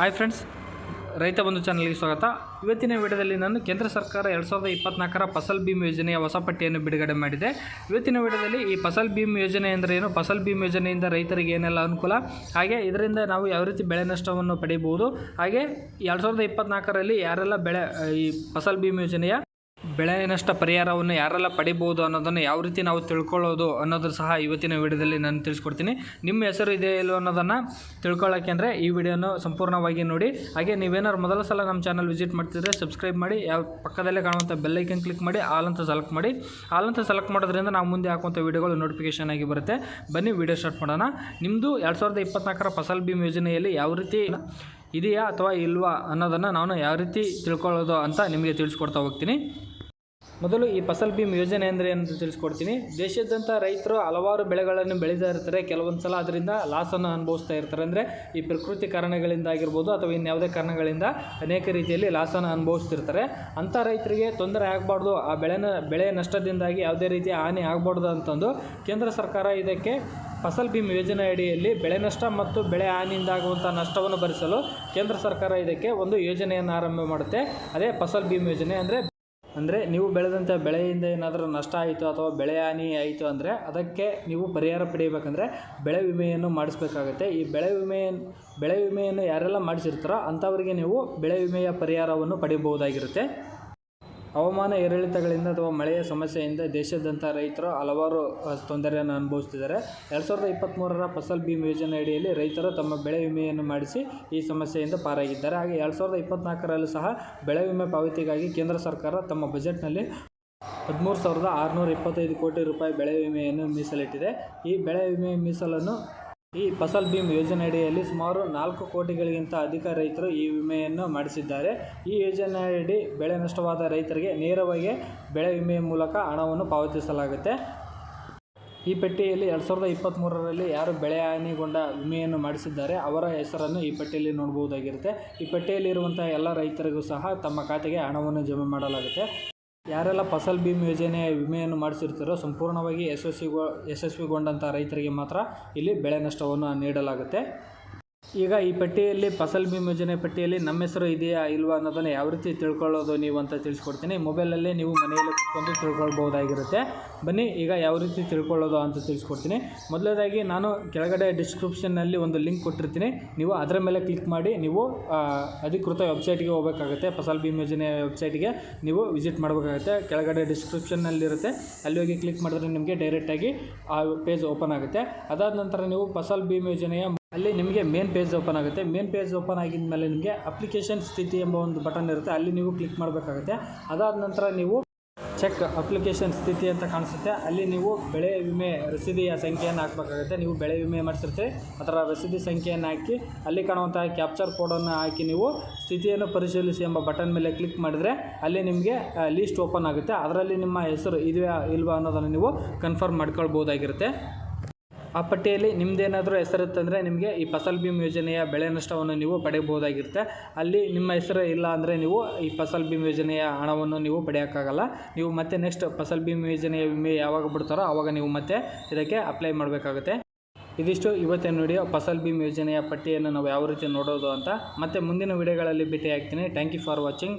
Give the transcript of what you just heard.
Hi friends ರೈತ ಬಂಧು ಚಾನಲ್ಗೆ ಸ್ವಾಗತ. ಇವತ್ತಿನ ವಿಡಿಯೋದಲ್ಲಿ ನಾನು ಕೇಂದ್ರ ಸರ್ಕಾರ ಎರಡು ಸಾವಿರದ ಇಪ್ಪತ್ನಾಲ್ಕರ ಫಸಲ್ ಭೀಮ್ ಯೋಜನೆಯ ಹೊಸ ಪಟ್ಟಿಯನ್ನು ಬಿಡುಗಡೆ ಮಾಡಿದೆ. ಇವತ್ತಿನ ವಿಡಿಯೋದಲ್ಲಿ ಈ ಫಸಲ್ ಭೀಮ್ ಯೋಜನೆ ಅಂದರೆ ಏನು? ಫಸಲ್ ಭೀಮ್ ಯೋಜನೆಯಿಂದ ರೈತರಿಗೆ ಏನೆಲ್ಲ ಅನುಕೂಲ? ಹಾಗೆ ಇದರಿಂದ ನಾವು ಯಾವ ರೀತಿ ಬೆಳೆ ನಷ್ಟವನ್ನು ಪಡೆಯಬಹುದು ಹಾಗೆ ಎರಡು ಸಾವಿರದ ಇಪ್ಪತ್ನಾಲ್ಕರಲ್ಲಿ ಯಾರೆಲ್ಲ ಬೆಳೆ, ಈ ಫಸಲ್ ಭೀಮ್ ಯೋಜನೆಯ ಬೆಳೆ ನಷ್ಟ ಪರಿಹಾರವನ್ನು ಯಾರೆಲ್ಲ ಪಡಿಬೋದು ಅನ್ನೋದನ್ನು ಯಾವ ರೀತಿ ನಾವು ತಿಳ್ಕೊಳ್ಳೋದು ಅನ್ನೋದ್ರ ಸಹ ಇವತ್ತಿನ ವಿಡಿಯೋದಲ್ಲಿ ನಾನು ತಿಳಿಸ್ಕೊಡ್ತೀನಿ. ನಿಮ್ಮ ಹೆಸರು ಇದೆ ಇಲ್ಲೋ ಅನ್ನೋದನ್ನು ತಿಳ್ಕೊಳ್ಳೋಕೆ ಅಂದರೆ ಈ ವಿಡಿಯೋನ ಸಂಪೂರ್ಣವಾಗಿ ನೋಡಿ. ಹಾಗೆ ನೀವೇನಾದ್ರು ಮೊದಲ ಸಲ ನಮ್ಮ ಚಾನಲ್ ವಿಸಿಟ್ ಮಾಡ್ತಿದ್ರೆ ಸಬ್ಸ್ಕ್ರೈಬ್ ಮಾಡಿ, ಯಾವ ಪಕ್ಕದಲ್ಲೇ ಕಾಣುವಂಥ ಬೆಲ್ಲೈಕನ್ ಕ್ಲಿಕ್ ಮಾಡಿ, ಆಲ್ ಅಂತ ಸೆಲೆಕ್ಟ್ ಮಾಡಿ. ಆಲ್ ಅಂತ ಸೆಲೆಕ್ಟ್ ಮಾಡೋದ್ರಿಂದ ನಾವು ಮುಂದೆ ಹಾಕುವಂಥ ವಿಡಿಯೋಗಳು ನೋಟಿಫಿಕೇಶನ್ ಆಗಿ ಬರುತ್ತೆ. ಬನ್ನಿ ವಿಡಿಯೋ ಸ್ಟಾರ್ಟ್ ಮಾಡೋಣ. ನಿಮ್ಮದು ಎರಡು ಸಾವಿರದ ಇಪ್ಪತ್ನಾಲ್ಕರ ಫಸಲ್ ಭೀಮ್ ಯೋಜನೆಯಲ್ಲಿ ಯಾವ ರೀತಿ ಇದೆಯಾ ಅಥವಾ ಇಲ್ವಾ ಅನ್ನೋದನ್ನು ನಾನು ಯಾವ ರೀತಿ ತಿಳ್ಕೊಳ್ಳೋದು ಅಂತ ನಿಮಗೆ ತಿಳಿಸ್ಕೊಡ್ತಾ ಹೋಗ್ತೀನಿ. ಮೊದಲು ಈ ಫಸಲ್ ಭೀಮ್ ಯೋಜನೆ ಅಂದರೆ ಅಂತ ತಿಳಿಸ್ಕೊಡ್ತೀನಿ. ದೇಶದಂತ ರೈತರು ಹಲವಾರು ಬೆಳೆಗಳನ್ನು ಬೆಳೀತಾ ಇರ್ತಾರೆ. ಕೆಲವೊಂದು ಸಲ ಅದರಿಂದ ಲಾಸನ್ನು ಅನುಭವಿಸ್ತಾ ಇರ್ತಾರೆ. ಅಂದರೆ ಈ ಪ್ರಕೃತಿ ಕಾರಣಗಳಿಂದ ಆಗಿರ್ಬೋದು ಅಥವಾ ಇನ್ಯಾವುದೇ ಕಾರಣಗಳಿಂದ ಅನೇಕ ರೀತಿಯಲ್ಲಿ ಲಾಸನ್ನು ಅನುಭವಿಸ್ತಿರ್ತಾರೆ. ಅಂಥ ರೈತರಿಗೆ ತೊಂದರೆ ಆಗಬಾರ್ದು. ಆ ಬೆಳೆನ, ಬೆಳೆ ನಷ್ಟದಿಂದಾಗಿ ಯಾವುದೇ ರೀತಿಯ ಹಾನಿ ಆಗಬಾರ್ದು ಅಂತಂದು ಕೇಂದ್ರ ಸರ್ಕಾರ ಇದಕ್ಕೆ ಫಸಲ್ ಭೀಮ್ ಯೋಜನೆ ಅಡಿಯಲ್ಲಿ ಬೆಳೆ ನಷ್ಟ ಮತ್ತು ಬೆಳೆ ಹಾನಿಯಿಂದಾಗುವಂಥ ನಷ್ಟವನ್ನು ಭರಿಸಲು ಕೇಂದ್ರ ಸರ್ಕಾರ ಇದಕ್ಕೆ ಒಂದು ಯೋಜನೆಯನ್ನು ಆರಂಭ ಮಾಡುತ್ತೆ. ಅದೇ ಫಸಲ್ ಭೀಮ್ ಯೋಜನೆ ಅಂದರೆ ಅಂದರೆ ನೀವು ಬೆಳೆದಂಥ ಬೆಳೆಯಿಂದ ಏನಾದರೂ ನಷ್ಟ ಆಯಿತು ಅಥವಾ ಬೆಳೆ ಹಾನಿ ಆಯಿತು ಅಂದರೆ ಅದಕ್ಕೆ ನೀವು ಪರಿಹಾರ ಪಡೆಯಬೇಕಂದ್ರೆ ಬೆಳೆ ವಿಮೆಯನ್ನು ಮಾಡಿಸ್ಬೇಕಾಗುತ್ತೆ. ಈ ಬೆಳೆ ವಿಮೆಯನ್ನು ಬೆಳೆ ವಿಮೆಯನ್ನು ಯಾರೆಲ್ಲ ಮಾಡಿಸಿರ್ತಾರೋ ಅಂಥವರಿಗೆ ನೀವು ಬೆಳೆ ವಿಮೆಯ ಪರಿಹಾರವನ್ನು ಪಡೆಯಬಹುದಾಗಿರುತ್ತೆ ಹವಾಮಾನ ಏರಿಳಿತಗಳಿಂದ ಅಥವಾ ಮಳೆಯ ಸಮಸ್ಯೆಯಿಂದ ದೇಶದಂತ ರೈತರು ಹಲವಾರು ತೊಂದರೆಯನ್ನು ಅನುಭವಿಸ್ತಿದ್ದಾರೆ ಎರಡು ಸಾವಿರದ ಇಪ್ಪತ್ತ್ಮೂರರ ಫಸಲ್ ಭೀಮ್ ಯೋಜನೆ ಅಡಿಯಲ್ಲಿ ರೈತರು ತಮ್ಮ ಬೆಳೆ ವಿಮೆಯನ್ನು ಮಾಡಿಸಿ ಈ ಸಮಸ್ಯೆಯಿಂದ ಪಾರಾಗಿದ್ದಾರೆ. ಹಾಗೆ ಎರಡು ಸಾವಿರದ ಇಪ್ಪತ್ತ್ನಾಲ್ಕರಲ್ಲೂ ಸಹ ಬೆಳೆ ವಿಮೆ ಪಾವತಿಗಾಗಿ ಕೇಂದ್ರ ಸರ್ಕಾರ ತಮ್ಮ ಬಜೆಟ್ನಲ್ಲಿ ಹದಿಮೂರು ಸಾವಿರದ ಆರುನೂರ ಇಪ್ಪತ್ತೈದು ಕೋಟಿ ರೂಪಾಯಿ ಬೆಳೆ ವಿಮೆಯನ್ನು ಮೀಸಲಿಟ್ಟಿದೆ. ಈ ಬೆಳೆ ವಿಮೆ ಮೀಸಲನ್ನು ಈ ಫಸಲ್ ಭೀಮ್ ಯೋಜನೆ ಅಡಿಯಲ್ಲಿ ಸುಮಾರು ನಾಲ್ಕು ಕೋಟಿಗಳಿಗಿಂತ ಅಧಿಕ ರೈತರು ಈ ವಿಮೆಯನ್ನು ಮಾಡಿಸಿದ್ದಾರೆ. ಈ ಯೋಜನೆಯಡಿ ಬೆಳೆ ನಷ್ಟವಾದ ರೈತರಿಗೆ ನೇರವಾಗಿ ಬೆಳೆ ವಿಮೆಯ ಮೂಲಕ ಹಣವನ್ನು ಪಾವತಿಸಲಾಗುತ್ತೆ. ಈ ಪಟ್ಟಿಯಲ್ಲಿ ಎರಡು ಸಾವಿರದ ಇಪ್ಪತ್ತ್ಮೂರರಲ್ಲಿ ಯಾರು ಬೆಳೆ ಹಾನಿಗೊಂಡ ವಿಮೆಯನ್ನು ಮಾಡಿಸಿದ್ದಾರೆ, ಅವರ ಹೆಸರನ್ನು ಈ ಪಟ್ಟಿಯಲ್ಲಿ ನೋಡಬಹುದಾಗಿರುತ್ತೆ. ಈ ಪಟ್ಟಿಯಲ್ಲಿರುವಂಥ ಎಲ್ಲ ರೈತರಿಗೂ ಸಹ ತಮ್ಮ ಖಾತೆಗೆ ಹಣವನ್ನು ಜಮೆ ಮಾಡಲಾಗುತ್ತೆ. ಯಾರೆಲ್ಲ ಫಸಲ್ ಭೀಮ್ ಯೋಜನೆ ವಿಮೆಯನ್ನು ಮಾಡಿಸಿರ್ತಾರೋ ಸಂಪೂರ್ಣವಾಗಿ ಯಶಸ್ವಿಗೊ, ಯಶಸ್ವಿಗೊಂಡಂಥ ರೈತರಿಗೆ ಮಾತ್ರ ಇಲ್ಲಿ ಬೆಳೆ ನಷ್ಟವನ್ನು ನೀಡಲಾಗುತ್ತೆ. ಈಗ ಈ ಪಟ್ಟಿಯಲ್ಲಿ ಫಸಲ್ ಭೀಮ್ ಯೋಜನೆ ಪಟ್ಟಿಯಲ್ಲಿ ನಮ್ಮ ಹೆಸರು ಇದೆಯಾ ಇಲ್ವಾ ಅನ್ನೋದನ್ನು ಯಾವ ರೀತಿ ತಿಳ್ಕೊಳ್ಳೋದು ನೀವು ಅಂತ ತಿಳಿಸ್ಕೊಡ್ತೀನಿ. ಮೊಬೈಲಲ್ಲೇ ನೀವು ಮನೆಯಲ್ಲಿ ಕೂತ್ಕೊಂಡು ತಿಳ್ಕೊಳ್ಬೋದಾಗಿರುತ್ತೆ ಬನ್ನಿ, ಈಗ ಯಾವ ರೀತಿ ತಿಳ್ಕೊಳ್ಳೋದು ಅಂತ ತಿಳಿಸ್ಕೊಡ್ತೀನಿ. ಮೊದಲನೇದಾಗಿ ನಾನು ಕೆಳಗಡೆ ಡಿಸ್ಕ್ರಿಪ್ಷನ್ನಲ್ಲಿ ಒಂದು ಲಿಂಕ್ ಕೊಟ್ಟಿರ್ತೀನಿ. ನೀವು ಅದರ ಮೇಲೆ ಕ್ಲಿಕ್ ಮಾಡಿ, ನೀವು ಅಧಿಕೃತ ವೆಬ್ಸೈಟ್ಗೆ ಹೋಗಬೇಕಾಗುತ್ತೆ. ಫಸಲ್ ಭೀಮ್ ಯೋಜನೆ ವೆಬ್ಸೈಟ್ಗೆ ನೀವು ವಿಸಿಟ್ ಮಾಡಬೇಕಾಗುತ್ತೆ. ಕೆಳಗಡೆ ಡಿಸ್ಕ್ರಿಪ್ಷನ್ನಲ್ಲಿರುತ್ತೆ ಅಲ್ಲಿ ಹೋಗಿ ಕ್ಲಿಕ್ ಮಾಡಿದ್ರೆ ನಿಮಗೆ ಡೈರೆಕ್ಟಾಗಿ ಆ ಪೇಜ್ ಓಪನ್ ಆಗುತ್ತೆ. ಅದಾದ ನಂತರ ನೀವು ಫಸಲ್ ಭೀಮ್ ಯೋಜನೆಯ ಅಲ್ಲಿ ನಿಮಗೆ ಮೇನ್ ಪೇಜ್ ಓಪನ್ ಆಗುತ್ತೆ. ಮೇನ್ ಪೇಜ್ ಓಪನ್ ಆಗಿದ ಮೇಲೆ ನಿಮಗೆ ಅಪ್ಲಿಕೇಶನ್ ಸ್ಥಿತಿ ಎಂಬ ಒಂದು ಬಟನ್ ಇರುತ್ತೆ. ಅಲ್ಲಿ ನೀವು ಕ್ಲಿಕ್ ಮಾಡಬೇಕಾಗುತ್ತೆ. ಅದಾದ ನಂತರ ನೀವು ಚೆಕ್ ಅಪ್ಲಿಕೇಶನ್ ಸ್ಥಿತಿ ಅಂತ ಕಾಣಿಸುತ್ತೆ. ಅಲ್ಲಿ ನೀವು ಬೆಳೆ ವಿಮೆ ರಸೀದಿಯ ಸಂಖ್ಯೆಯನ್ನು ಹಾಕಬೇಕಾಗುತ್ತೆ. ನೀವು ಬೆಳೆ ವಿಮೆ ಮಾಡಿಸಿರ್ತೀರಿ ಅದರ ರಸೀದಿ ಸಂಖ್ಯೆಯನ್ನು ಹಾಕಿ ಅಲ್ಲಿ ಕಾಣುವಂತಹ ಕ್ಯಾಪ್ಚರ್ ಕೋಡನ್ನು ಹಾಕಿ ನೀವು ಸ್ಥಿತಿಯನ್ನು ಪರಿಶೀಲಿಸಿ ಎಂಬ ಬಟನ್ ಮೇಲೆ ಕ್ಲಿಕ್ ಮಾಡಿದರೆ ಅಲ್ಲಿ ನಿಮಗೆ ಲೀಸ್ಟ್ ಓಪನ್ ಆಗುತ್ತೆ. ಅದರಲ್ಲಿ ನಿಮ್ಮ ಹೆಸರು ಇದೆಯಾ ಇಲ್ವಾ ಅನ್ನೋದನ್ನು ನೀವು ಕನ್ಫರ್ಮ್ ಮಾಡ್ಕೊಳ್ಬೋದಾಗಿರುತ್ತೆ ಆ ಪಟ್ಟಿಯಲ್ಲಿ ನಿಮ್ಮದೇನಾದರೂ ಹೆಸರಿತ್ತಂದರೆ ನಿಮಗೆ ಈ ಫಸಲ್ ಭೀಮ್ ಯೋಜನೆಯ ಬೆಳೆ ನಷ್ಟವನ್ನು ನೀವು ಪಡೆಯಬಹುದಾಗಿರುತ್ತೆ. ಅಲ್ಲಿ ನಿಮ್ಮ ಹೆಸರು ಇಲ್ಲ ಅಂದರೆ ನೀವು ಈ ಫಸಲ್ ಭೀಮ್ ಯೋಜನೆಯ ಹಣವನ್ನು ನೀವು ಪಡೆಯೋಕ್ಕಾಗಲ್ಲ. ನೀವು ಮತ್ತೆ ನೆಕ್ಸ್ಟ್ ಫಸಲ್ ಭೀಮ್ ಯೋಜನೆಯ ವಿಮೆ ಯಾವಾಗ ಬಿಡ್ತಾರೋ ಆವಾಗ ನೀವು ಮತ್ತೆ ಇದಕ್ಕೆ ಅಪ್ಲೈ ಮಾಡಬೇಕಾಗುತ್ತೆ. ಇದಿಷ್ಟು ಇವತ್ತಿನ ನೋಡಿ ಫಸಲ್ ಭೀಮ್ ಯೋಜನೆಯ ಪಟ್ಟಿಯನ್ನು ನಾವು ಯಾವ ರೀತಿ ನೋಡೋದು ಅಂತ. ಮತ್ತೆ ಮುಂದಿನ ವಿಡಿಯೋಗಳಲ್ಲಿ ಭೇಟಿ ಆಗ್ತೀನಿ ಥ್ಯಾಂಕ್ ಯು ಫಾರ್ ವಾಚಿಂಗ್